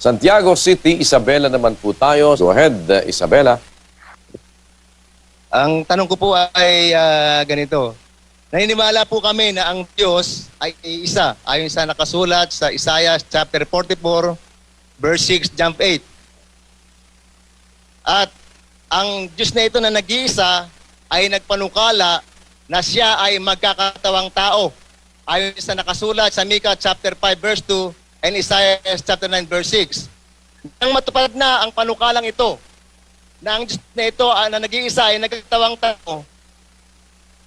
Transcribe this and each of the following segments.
Santiago City, Isabela naman po tayo. Go ahead, uh, Isabela. Ang tanong ko po ay ah, ganito. Naniniwala po kami na ang Diyos ay isa ayon sa nakasulat sa Isaiah chapter 44 verse 6 jump 8. At ang Diyos na ito na nag-iisa ay nagpanukala na siya ay magkakatawang tao ayon sa nakasulat sa Micah chapter 5 verse 2 and Isaiah chapter 9 verse 6. Nang matupad na ang panukalang ito, na ang Diyos na ito ah, na nag-iisa ay nagkatawang tao,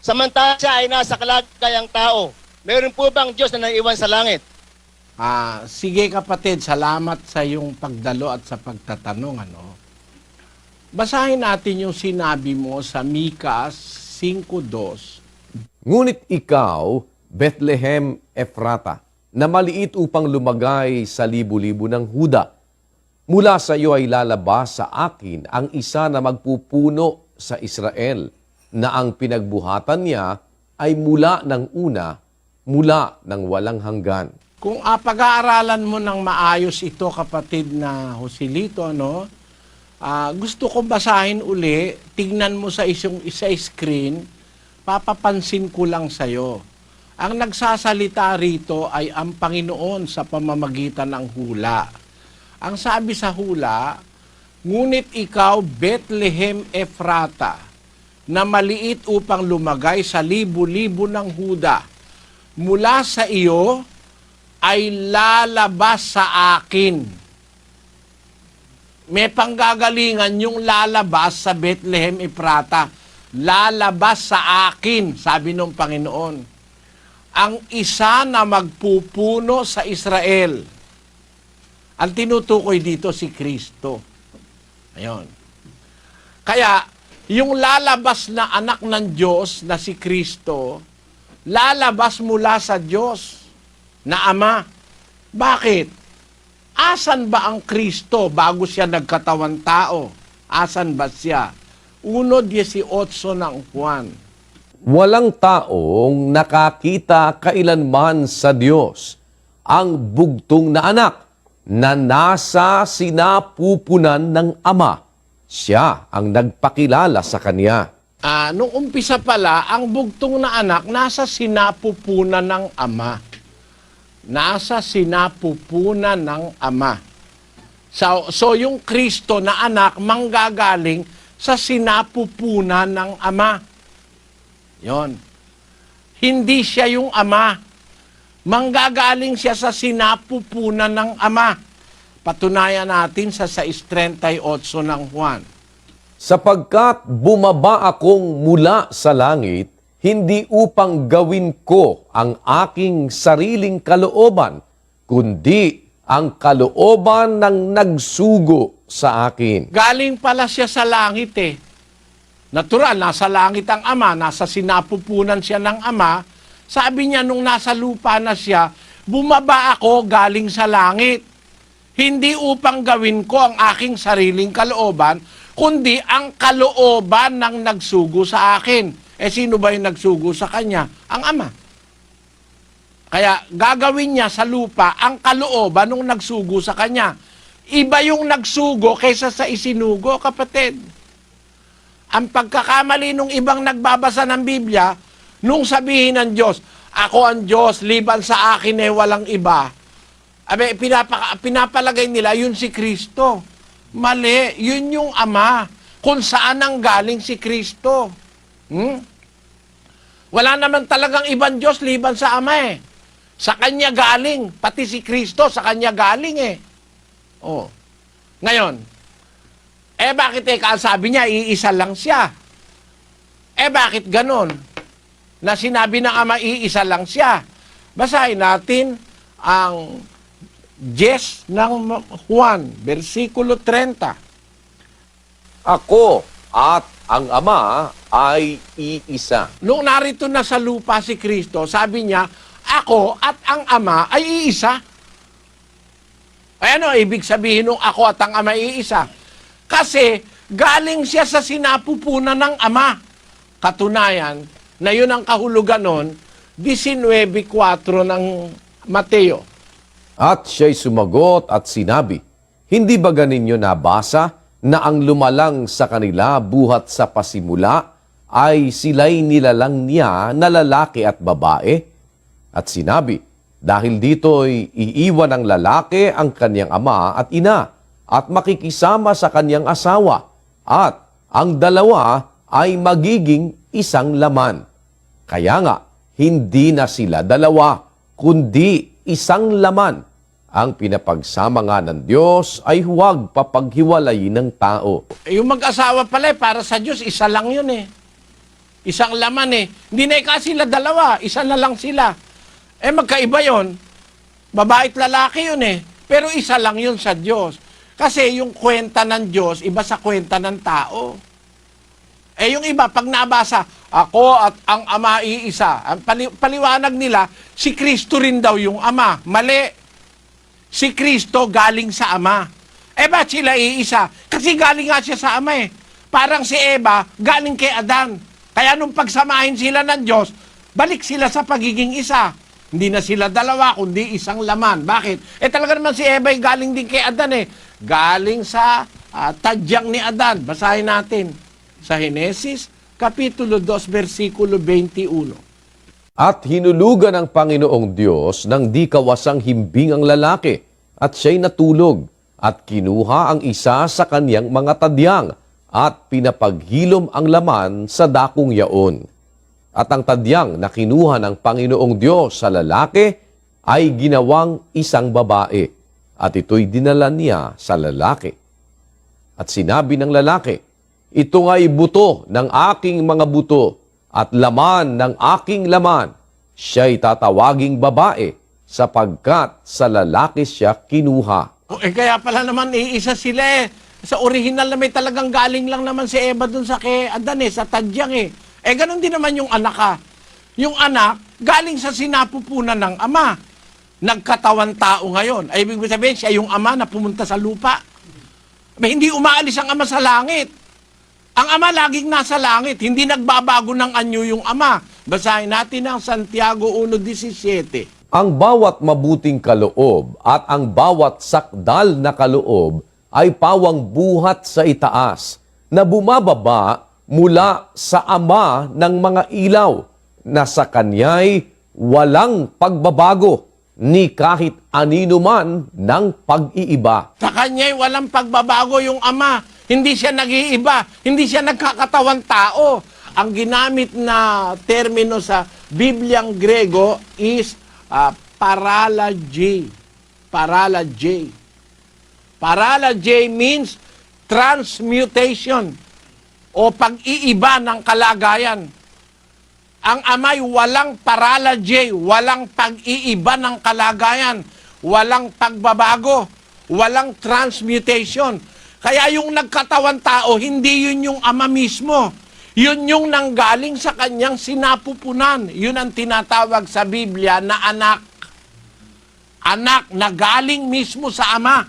samantala siya ay nasa kalagayang tao, meron po bang Diyos na naiwan sa langit? Ah, sige kapatid, salamat sa iyong pagdalo at sa pagtatanong ano. Basahin natin yung sinabi mo sa Mika 5:2. Ngunit ikaw, Bethlehem Efrata, na maliit upang lumagay sa libu-libo ng Huda. Mula sa iyo ay lalabas sa akin ang isa na magpupuno sa Israel, na ang pinagbuhatan niya ay mula ng una, mula ng walang hanggan. Kung ah, pag-aaralan mo ng maayos ito kapatid na Joselito, ano, ah, gusto ko basahin uli, tignan mo sa isang isa screen, papapansin ko lang sa'yo. Ang nagsasalita rito ay ang Panginoon sa pamamagitan ng hula. Ang sabi sa hula, Ngunit ikaw, Bethlehem Efrata, na maliit upang lumagay sa libu-libo ng Huda, mula sa iyo ay lalabas sa akin. May panggagalingan yung lalabas sa Bethlehem Efrata. Lalabas sa akin, sabi ng Panginoon. Ang isa na magpupuno sa Israel. Ang tinutukoy dito si Kristo. Ayun. Kaya, yung lalabas na anak ng Diyos na si Kristo, lalabas mula sa Diyos na Ama. Bakit? Asan ba ang Kristo bago siya nagkatawan tao? Asan ba siya? 1.18 ng Juan. Walang taong nakakita kailanman sa Diyos ang bugtong na anak na nasa sinapupunan ng Ama. Siya ang nagpakilala sa Kanya. Ah, nung umpisa pala, ang bugtong na anak nasa sinapupunan ng ama. Nasa sinapupunan ng ama. So, so yung Kristo na anak manggagaling sa sinapupunan ng ama. Yon. Hindi siya yung ama. Manggagaling siya sa sinapupunan ng ama. Patunayan natin sa 6.38 ng Juan. Sapagkat bumaba akong mula sa langit, hindi upang gawin ko ang aking sariling kalooban, kundi ang kalooban ng nagsugo sa akin. Galing pala siya sa langit eh. Natural, nasa langit ang ama, nasa sinapupunan siya ng ama. Sabi niya nung nasa lupa na siya, bumaba ako galing sa langit. Hindi upang gawin ko ang aking sariling kalooban, kundi ang kalooban ng nagsugo sa akin. Eh sino ba yung nagsugo sa kanya? Ang ama. Kaya gagawin niya sa lupa ang kalooban ng nagsugo sa kanya. Iba yung nagsugo kaysa sa isinugo, kapatid. Ang pagkakamali nung ibang nagbabasa ng Biblia, nung sabihin ng Diyos, ako ang Diyos, liban sa akin eh walang iba. Abe, pinapa, pinapalagay nila, yun si Kristo. Mali, yun yung Ama. Kung saan ang galing si Kristo. Hmm? Wala naman talagang ibang Diyos liban sa Ama eh. Sa Kanya galing. Pati si Kristo, sa Kanya galing eh. Oh. Ngayon, eh bakit eh, sabi niya, iisa lang siya. Eh bakit ganon? Na sinabi ng Ama, iisa lang siya. Basahin natin ang 10 ng Juan, versikulo 30. Ako at ang Ama ay iisa. Nung narito na sa lupa si Kristo, sabi niya, ako at ang Ama ay iisa. Ay ano, ibig sabihin nung ako at ang Ama ay iisa? Kasi galing siya sa sinapupunan ng Ama. Katunayan, na yun ang kahulugan nun, 19.4 ng Mateo. At siya'y sumagot at sinabi, Hindi ba ganinyo nabasa na ang lumalang sa kanila buhat sa pasimula ay sila'y nilalang niya na lalaki at babae? At sinabi, dahil dito'y iiwan ng lalaki ang kanyang ama at ina at makikisama sa kanyang asawa at ang dalawa ay magiging isang laman. Kaya nga, hindi na sila dalawa, kundi isang laman. Ang pinapagsama nga ng Diyos ay huwag papaghiwalayin ng tao. Eh, Yung mag-asawa pala, eh, para sa Diyos, isa lang yun eh. Isang laman eh. Hindi na ika sila dalawa, isa na lang sila. Eh magkaiba yon. Babae at lalaki yun eh. Pero isa lang yun sa Diyos. Kasi yung kwenta ng Diyos, iba sa kwenta ng tao. Eh yung iba, pag nabasa, ako at ang ama iisa. Ang pali- paliwanag nila, si Kristo rin daw yung ama. Mali. Si Kristo galing sa ama. Eh ba't sila iisa? Kasi galing nga siya sa ama eh. Parang si Eva, galing kay Adan. Kaya nung pagsamahin sila ng Diyos, balik sila sa pagiging isa. Hindi na sila dalawa, kundi isang laman. Bakit? Eh talaga naman si Eva ay galing din kay Adan eh. Galing sa ah, tadyang ni Adan. Basahin natin sa Henesis, Kapitulo 2, versikulo 21. At hinulugan ng Panginoong Diyos ng di kawasang himbing ang lalaki, at siya'y natulog, at kinuha ang isa sa kanyang mga tadyang, at pinapaghilom ang laman sa dakong yaon. At ang tadyang na kinuha ng Panginoong Diyos sa lalaki ay ginawang isang babae, at ito'y dinala niya sa lalaki. At sinabi ng lalaki, Ito nga'y buto ng aking mga buto at laman ng aking laman. Siya'y tatawaging babae sapagkat sa lalaki siya kinuha. O, eh, kaya pala naman iisa sila eh. Sa original na may talagang galing lang naman si Eva dun sa kay Adan eh, sa tadyang eh. Eh, ganun din naman yung anak ka. Yung anak, galing sa sinapupunan ng ama. Nagkatawan tao ngayon. Ay, ibig sabihin, siya yung ama na pumunta sa lupa. Ba, hindi umaalis ang ama sa langit. Ang ama laging nasa langit, hindi nagbabago ng anyo yung ama. Basahin natin ang Santiago 1.17. Ang bawat mabuting kaloob at ang bawat sakdal na kaloob ay pawang buhat sa itaas na bumababa mula sa ama ng mga ilaw na sa kanya'y walang pagbabago ni kahit anino man ng pag-iiba. Sa kanya'y walang pagbabago yung ama. Hindi siya nag-iiba. Hindi siya nagkakatawang tao. Ang ginamit na termino sa Bibliang Grego is uh, paralagy. Paralagy. Paralagy means transmutation o pag-iiba ng kalagayan. Ang amay walang paralagy, walang pag-iiba ng kalagayan, walang pagbabago, walang transmutation. Kaya yung nagkatawan tao, hindi yun yung ama mismo. Yun yung nanggaling sa kanyang sinapupunan. Yun ang tinatawag sa Biblia na anak. Anak na galing mismo sa ama.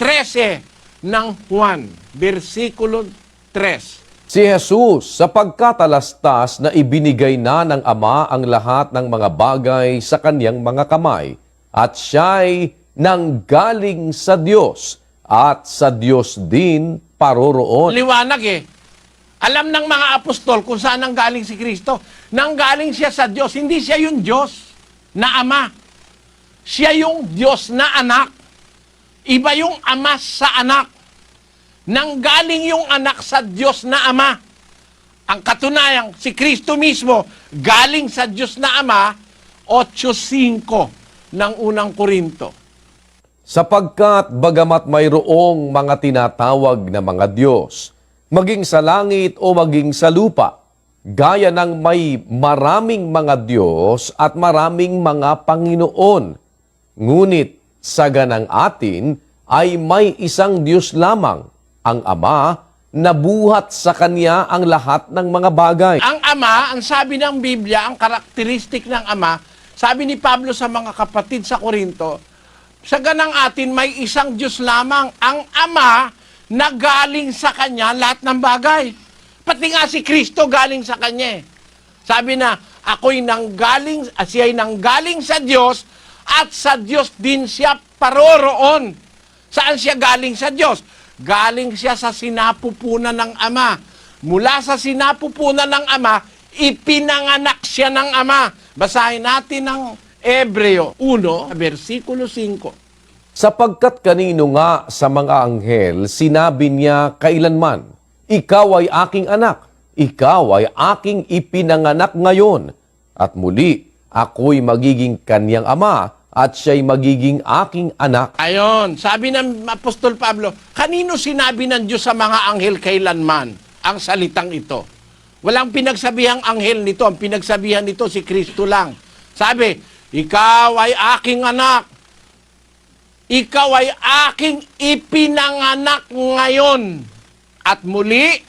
13 ng Juan, versikulo 3. Si Jesus, sa pagkatalastas na ibinigay na ng Ama ang lahat ng mga bagay sa kanyang mga kamay, at siya'y nanggaling sa Diyos, at sa Diyos din paroroon. Liwanag eh. Alam ng mga apostol kung saan ang galing si Kristo. Nanggaling siya sa Diyos. Hindi siya yung Diyos na Ama. Siya yung Diyos na anak. Iba yung Ama sa anak. Nanggaling yung anak sa Diyos na Ama. Ang katunayan, si Kristo mismo, galing sa Diyos na Ama, 8.5 ng unang Korinto. Sapagkat bagamat mayroong mga tinatawag na mga Diyos, maging sa langit o maging sa lupa, gaya ng may maraming mga Diyos at maraming mga Panginoon. Ngunit sa ganang atin ay may isang Diyos lamang, ang Ama, na buhat sa Kanya ang lahat ng mga bagay. Ang ama, ang sabi ng Biblia, ang karakteristik ng ama, sabi ni Pablo sa mga kapatid sa Korinto, sa ganang atin may isang Diyos lamang, ang ama na galing sa Kanya lahat ng bagay. Pati nga si Kristo galing sa Kanya. eh. Sabi na, ako'y nanggaling, ah, siya'y nanggaling sa Diyos at sa Diyos din siya paroroon. Saan siya galing sa Diyos? Galing siya sa sinapupunan ng Ama. Mula sa sinapupunan ng Ama, ipinanganak siya ng Ama. Basahin natin ang Ebreo 1, versikulo 5. Sapagkat kanino nga sa mga anghel, sinabi niya kailanman, Ikaw ay aking anak, ikaw ay aking ipinanganak ngayon. At muli, ako'y magiging kanyang ama, at siya'y magiging aking anak. Ayon, sabi ng Apostol Pablo, kanino sinabi ng Diyos sa mga anghel kailanman ang salitang ito? Walang pinagsabihang anghel nito, ang pinagsabihan nito si Kristo lang. Sabi, ikaw ay aking anak. Ikaw ay aking ipinanganak ngayon. At muli,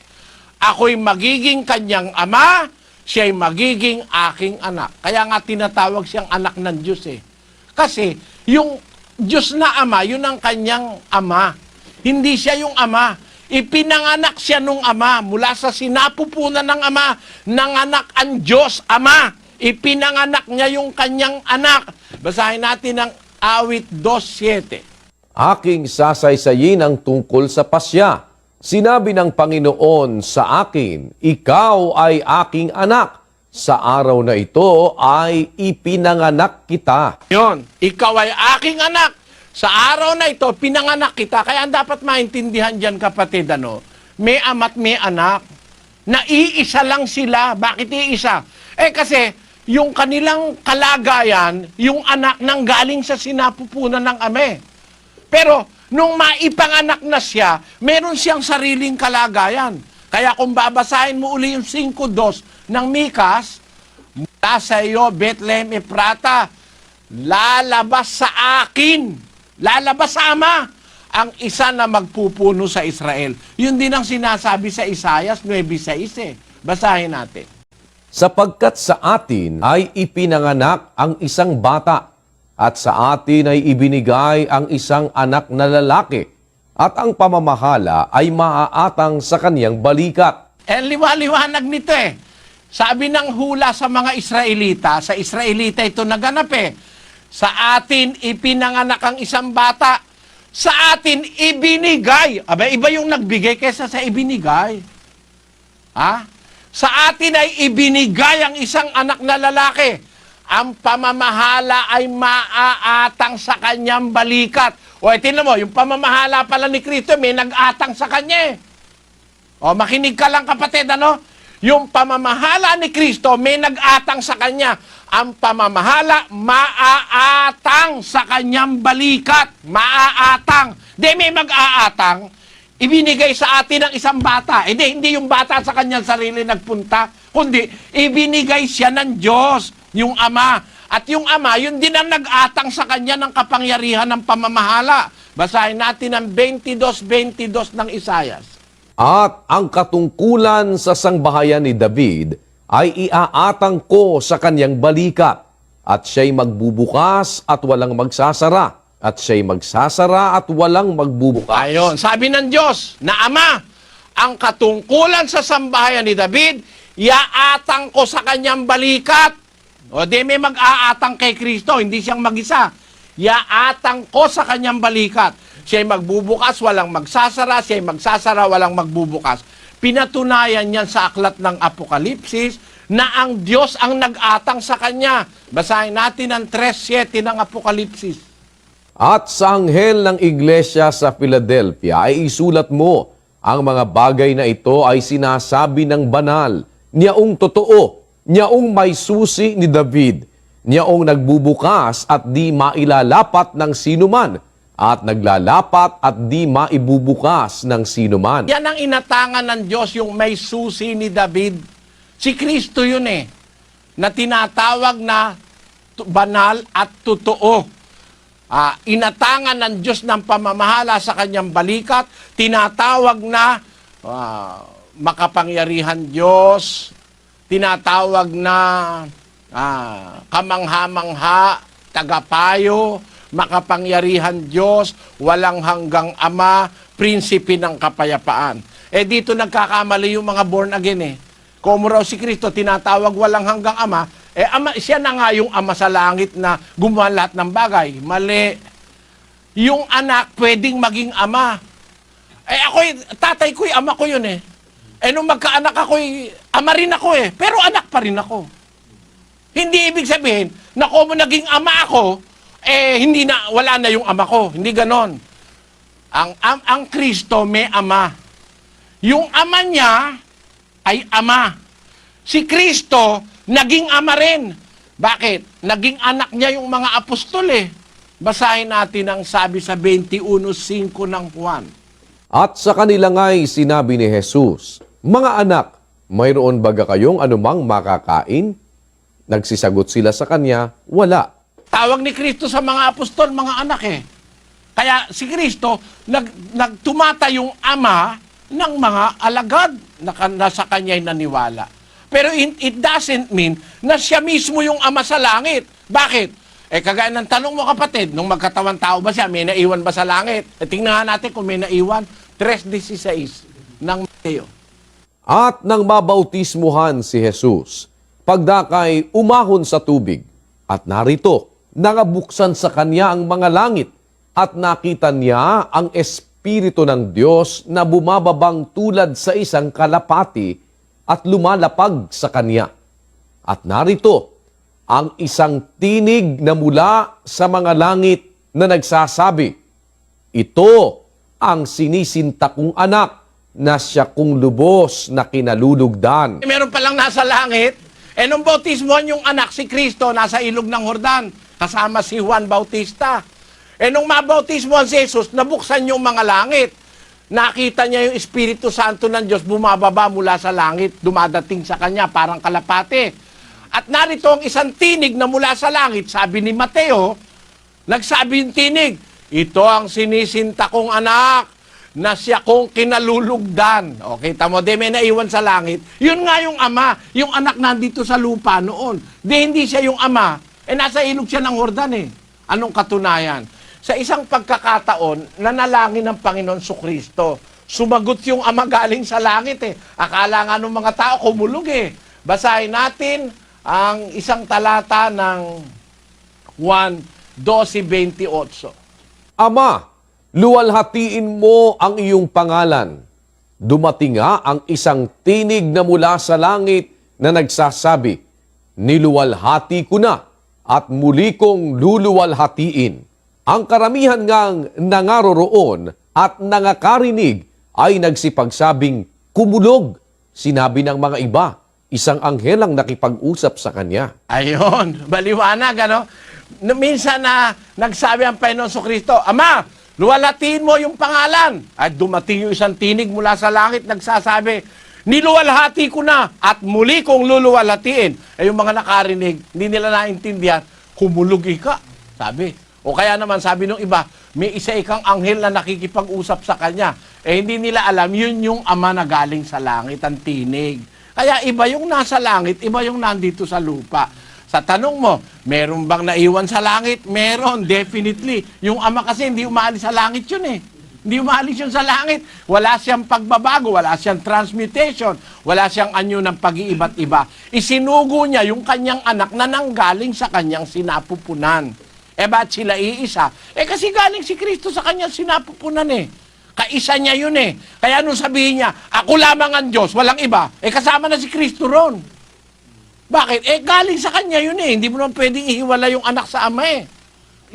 ako'y magiging kanyang ama, siya'y magiging aking anak. Kaya nga tinatawag siyang anak ng Diyos eh. Kasi yung Diyos na ama, yun ang kanyang ama. Hindi siya yung ama. Ipinanganak siya nung ama mula sa sinapupunan ng ama. Nanganak ang Diyos, ama. Ipinanganak niya yung kanyang anak. Basahin natin ang awit 2.7. Aking sasaysayin ang tungkol sa pasya. Sinabi ng Panginoon sa akin, Ikaw ay aking anak. Sa araw na ito ay ipinanganak kita. Yon, ikaw ay aking anak. Sa araw na ito, pinanganak kita. Kaya ang dapat maintindihan dyan, kapatid, ano, may ama't may anak. Naiisa lang sila. Bakit iisa? Eh kasi, yung kanilang kalagayan, yung anak nang galing sa sinapupunan ng ame. Pero, nung maipanganak na siya, meron siyang sariling kalagayan. Kaya kung babasahin mo uli yung 5.2 ng Mikas, mula sa iyo, Bethlehem Efrata, lalabas sa akin, lalabas sa Ama, ang isa na magpupuno sa Israel. Yun din ang sinasabi sa Isaias 9.6 eh. Basahin natin. Sapagkat sa atin ay ipinanganak ang isang bata, at sa atin ay ibinigay ang isang anak na lalaki, at ang pamamahala ay maaatang sa kanyang balikat. Eh, liwa-liwanag nito eh. Sabi ng hula sa mga Israelita, sa Israelita ito naganap eh. Sa atin ipinanganak ang isang bata. Sa atin ibinigay. Aba, iba yung nagbigay kesa sa ibinigay. Ha? Sa atin ay ibinigay ang isang anak na lalaki. Ang pamamahala ay maaatang sa kanyang balikat. O, eh, tingnan mo, yung pamamahala pala ni Kristo, may nag-atang sa kanya eh. O, makinig ka lang kapatid, ano? Yung pamamahala ni Kristo, may nag-atang sa kanya. Ang pamamahala, maaatang sa kanyang balikat. Maaatang. Di may mag-aatang, ibinigay sa atin ng isang bata. Hindi, hindi yung bata sa kanyang sarili nagpunta, kundi ibinigay siya ng Diyos, yung Ama. At yung Ama, yun din ang nag-atang sa kanya ng kapangyarihan ng pamamahala. Basahin natin ang 22-22 ng Isayas. At ang katungkulan sa sangbahayan ni David ay iaatang ko sa kanyang balikat, at siya'y magbubukas at walang magsasara, at siya'y magsasara at walang magbubukas. Ayon, sabi ng Diyos na Ama, ang katungkulan sa sambahayan ni David, iaatang ko sa kanyang balikat. O di may mag-aatang kay Kristo, hindi siyang mag-isa. Iaatang ko sa kanyang balikat. Siya'y magbubukas, walang magsasara, siya'y magsasara, walang magbubukas. Pinatunayan niyan sa aklat ng Apokalipsis na ang Diyos ang nag-atang sa kanya. Basahin natin ang 3.7 ng Apokalipsis. At sa anghel ng iglesia sa Philadelphia ay isulat mo, ang mga bagay na ito ay sinasabi ng banal, niyaong totoo, niyaong may susi ni David, niyaong nagbubukas at di mailalapat ng sinuman, at naglalapat at di maibubukas ng sinuman. Yan ang inatangan ng Diyos, yung may susi ni David. Si Kristo yun eh, na tinatawag na banal at totoo. Ah, inatangan ng Diyos ng pamamahala sa kanyang balikat, tinatawag na ah, makapangyarihan Diyos, tinatawag na ah, kamangha-mangha, tagapayo, makapangyarihan Diyos, walang hanggang Ama, prinsipe ng kapayapaan. Eh dito nagkakamali yung mga born again eh. Kung raw si Kristo tinatawag walang hanggang Ama, eh ama, siya na nga yung Ama sa langit na gumawa lahat ng bagay. Mali. yung anak pwedeng maging ama. Eh ako, tatay ko, ama ko yun eh. Eh nung magkaanak ako, ama rin ako eh. Pero anak pa rin ako. Hindi ibig sabihin, na kung naging ama ako, eh hindi na, wala na yung ama ko. Hindi ganon. Ang, ang, ang Kristo may ama. Yung ama niya ay ama. Si Kristo, naging ama rin. Bakit? Naging anak niya yung mga apostol eh. Basahin natin ang sabi sa 21.5 ng Juan. At sa kanila nga'y sinabi ni Jesus, Mga anak, mayroon baga kayong anumang makakain? Nagsisagot sila sa kanya, Wala. Tawag ni Kristo sa mga apostol, mga anak eh. Kaya si Kristo, nag, nagtumata yung ama ng mga alagad na, kan- na sa kanya'y naniwala. Pero it, it doesn't mean na siya mismo yung ama sa langit. Bakit? Eh kagaya ng tanong mo kapatid, nung magkatawan tao ba siya, may naiwan ba sa langit? Eh, tingnan natin kung may naiwan. 3.16 ng Mateo. At nang mabautismuhan si Jesus, pagdakay umahon sa tubig, at narito, nangabuksan sa kanya ang mga langit, at nakita niya ang Espiritu ng Diyos na bumababang tulad sa isang kalapati at lumalapag sa kanya. At narito, ang isang tinig na mula sa mga langit na nagsasabi, Ito ang sinisinta kong anak na siya kong lubos na kinalulugdan. Eh, Meron palang nasa langit. Eh nung bautismohan yung anak si Kristo nasa ilog ng Jordan kasama si Juan Bautista. Eh nung mabautismohan si Jesus, nabuksan yung mga langit. Nakita niya yung Espiritu Santo ng Diyos bumababa mula sa langit, dumadating sa kanya parang kalapate. At narito ang isang tinig na mula sa langit, sabi ni Mateo, nagsabi yung tinig, ito ang sinisinta kong anak na siya kong kinalulugdan. O, kita mo, di may naiwan sa langit. Yun nga yung ama, yung anak nandito sa lupa noon. Di hindi siya yung ama, eh nasa ilog siya ng Jordan eh. Anong katunayan? Sa isang pagkakataon, nanalangin ng Panginoon Kristo. Sumagot yung ama galing sa langit eh. Akala nga ng mga tao kumulog eh. Basahin natin ang isang talata ng Juan 12.28. Ama, luwalhatiin mo ang iyong pangalan. Dumating nga ang isang tinig na mula sa langit na nagsasabi, Niluwalhati ko na at muli kong luluwalhatiin. Ang karamihan ngang nangaroroon at nangakarinig ay nagsipagsabing kumulog. Sinabi ng mga iba, isang anghel ang nakipag-usap sa kanya. Ayon, baliwanag, ano? Minsan na nagsabi ang Panginoon Kristo, Ama, luwalatiin mo yung pangalan. At dumating yung isang tinig mula sa langit, nagsasabi, Niluwalhati ko na at muli kong luluwalhatiin. Eh yung mga nakarinig, hindi nila naintindihan, kumulog ka. Sabi. O kaya naman sabi nung iba, may isa ikang anghel na nakikipag-usap sa kanya. Eh hindi nila alam, yun yung ama na galing sa langit, ang tinig. Kaya iba yung nasa langit, iba yung nandito sa lupa. Sa tanong mo, meron bang naiwan sa langit? Meron, definitely. Yung ama kasi hindi umaalis sa langit yun eh. Hindi umaalis yun sa langit. Wala siyang pagbabago, wala siyang transmutation, wala siyang anyo ng pag-iiba't iba. Isinugo niya yung kanyang anak na nanggaling sa kanyang sinapupunan. Eh ba't sila iisa? Eh kasi galing si Kristo sa kanyang sinapupunan eh. Kaisa niya yun eh. Kaya nung sabihin niya, ako lamang ang Diyos, walang iba, eh kasama na si Kristo ron. Bakit? Eh galing sa kanya yun eh. Hindi mo naman pwedeng ihiwala yung anak sa ama eh.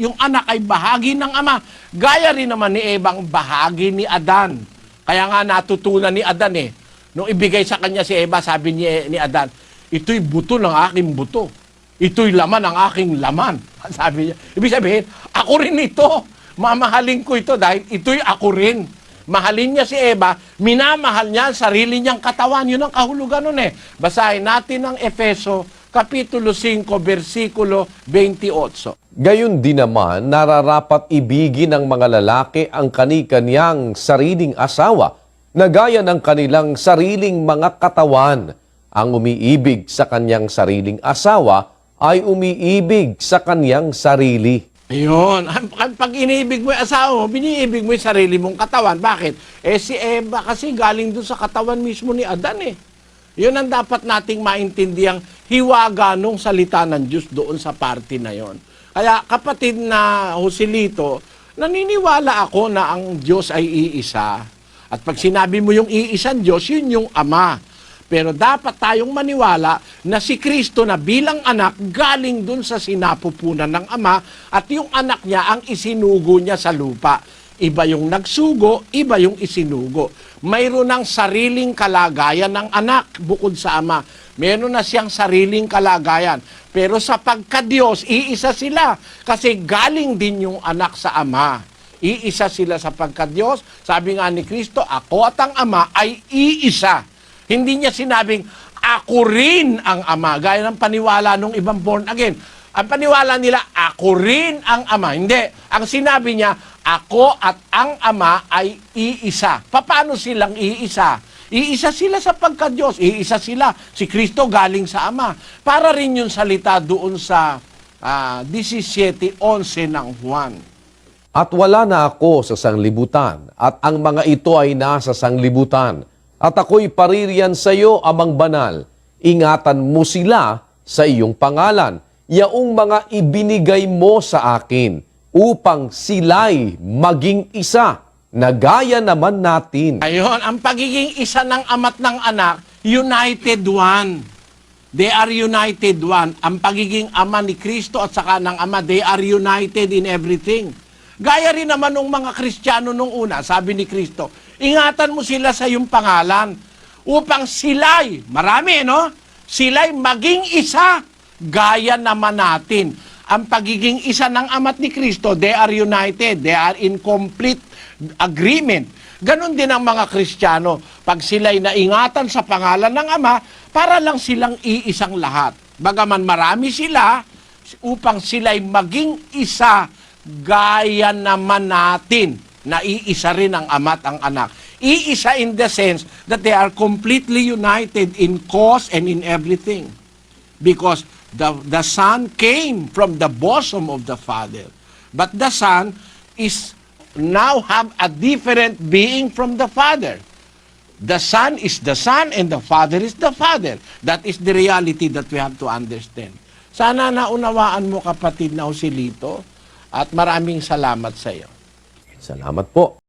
Yung anak ay bahagi ng ama. Gaya rin naman ni Ebang bahagi ni Adan. Kaya nga natutunan ni Adan eh. Nung ibigay sa kanya si Eva, sabi ni, ni Adan, ito'y buto ng aking buto. Ito'y laman ng aking laman. Sabi niya. Ibig sabihin, ako rin ito. Mamahalin ko ito dahil ito'y ako rin. Mahalin niya si Eva, minamahal niya ang sarili niyang katawan. Yun ang kahulugan nun eh. Basahin natin ang Efeso, Kapitulo 5, versikulo 28. Gayon din naman, nararapat ibigin ng mga lalaki ang kani-kanyang sariling asawa na gaya ng kanilang sariling mga katawan. Ang umiibig sa kanyang sariling asawa ay umiibig sa kanyang sarili. Ayun. Pag iniibig mo yung asawa mo, biniibig mo yung sarili mong katawan. Bakit? Eh si Eva kasi galing doon sa katawan mismo ni Adan eh. Yun ang dapat nating maintindihan hiwaga nung salita ng Diyos doon sa party na yon. Kaya kapatid na Joselito, Naniniwala ako na ang Diyos ay iisa. At pag sinabi mo yung iisang Diyos, yun yung Ama. Pero dapat tayong maniwala na si Kristo na bilang anak galing dun sa sinapupunan ng Ama at yung anak niya ang isinugo niya sa lupa. Iba yung nagsugo, iba yung isinugo. Mayroon ng sariling kalagayan ng anak bukod sa ama. Meron na siyang sariling kalagayan. Pero sa pagka-Diyos, iisa sila. Kasi galing din yung anak sa ama. Iisa sila sa pagka-Diyos. Sabi nga ni Kristo, ako at ang ama ay iisa. Hindi niya sinabing, ako rin ang ama. Gaya ng paniwala nung ibang born again. Ang paniwala nila, ako rin ang ama. Hindi. Ang sinabi niya, ako at ang ama ay iisa. Paano silang iisa? Iisa sila sa pagka-Diyos. Iisa sila. Si Kristo galing sa ama. Para rin yung salita doon sa ah, 17.11 ng Juan. At wala na ako sa sanglibutan, at ang mga ito ay nasa sanglibutan. At ako'y paririyan sa iyo, amang banal. Ingatan mo sila sa iyong pangalan, yaong mga ibinigay mo sa akin, upang sila'y maging isa, na gaya naman natin. Ayun, ang pagiging isa ng ama't ng anak, united one. They are united one. Ang pagiging ama ni Kristo at saka ng ama, they are united in everything. Gaya rin naman ng mga Kristiyano nung una, sabi ni Kristo, ingatan mo sila sa iyong pangalan upang sila'y, marami no? Sila'y maging isa, gaya naman natin. Ang pagiging isa ng amat ni Kristo, they are united, they are in complete agreement. Ganon din ang mga Kristiyano. Pag sila'y naingatan sa pangalan ng Ama, para lang silang iisang lahat. Bagaman marami sila, upang sila'y maging isa, gaya naman natin na iisa rin ang ama at ang anak. Iisa in the sense that they are completely united in cause and in everything. Because the, the Son came from the bosom of the Father. But the Son is now have a different being from the Father. The Son is the Son and the Father is the Father. That is the reality that we have to understand. Sana naunawaan mo kapatid na Joselito at maraming salamat sa iyo. Salamat po.